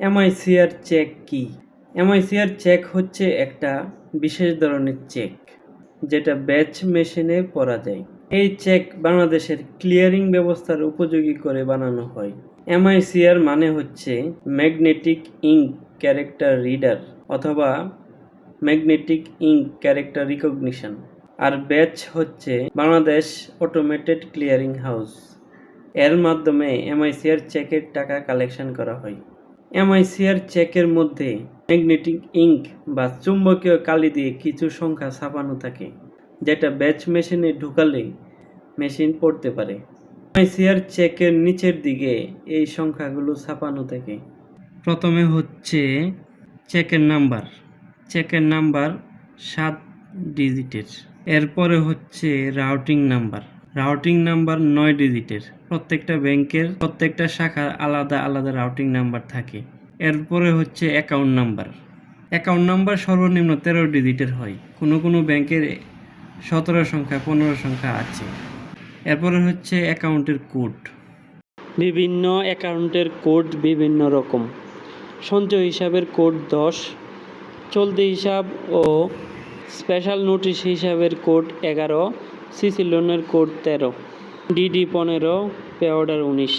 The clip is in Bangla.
এমআইসিআর চেক কি? এমআইসিআর চেক হচ্ছে একটা বিশেষ ধরনের চেক যেটা ব্যাচ মেশিনে পড়া যায়। এই চেক বাংলাদেশের ক্লিয়ারিং ব্যবস্থার উপযোগী করে বানানো হয়। এমআইসিআর মানে হচ্ছে ম্যাগনেটিক ইঙ্ক ক্যারেক্টার রিডার অথবা ম্যাগনেটিক ইঙ্ক ক্যারেক্টার রিকগনিশন আর ব্যাচ হচ্ছে বাংলাদেশ অটোমেটেড ক্লিয়ারিং হাউস এর মাধ্যমে এমআইসিআর চেকের টাকা কালেকশন করা হয়। এমআইসিআর চেকের মধ্যে ম্যাগনেটিক ইঙ্ক বা চুম্বকীয় কালি দিয়ে কিছু সংখ্যা ছাপানো থাকে, যেটা ব্যাচ মেশিনে ঢুকালে মেশিন পড়তে পারে। এমআইসিআর চেকের নিচের দিকে এই সংখ্যাগুলো ছাপানো থাকে। প্রথমে হচ্ছে চেকের নাম্বার। চেকের নাম্বার সাত ডিজিটের। এরপরে হচ্ছে রাউটিং নাম্বার। রাউটিং নাম্বার নয় ডিজিটের প্রত্যেকটা ব্যাংকের প্রত্যেকটা শাখার আলাদা আলাদা রাউটিং নাম্বার থাকে। এরপরে হচ্ছে অ্যাকাউন্ট নাম্বার অ্যাকাউন্ট নাম্বার সর্বনিম্ন তেরো ডিজিটের হয়। কোনো কোনো ব্যাংকের সতেরো সংখ্যা, পনেরো সংখ্যা আছে। এরপরে হচ্ছে অ্যাকাউন্টের কোড বিভিন্ন অ্যাকাউন্টের কোড বিভিন্ন রকম। সঞ্চয় হিসাবের কোড দশ, চলতি হিসাব ও স্পেশাল নোটিশ হিসাবের কোড এগারো সিসি লোনের কোড তেরো ডিডি পনেরো পে অর্ডার উনিশ।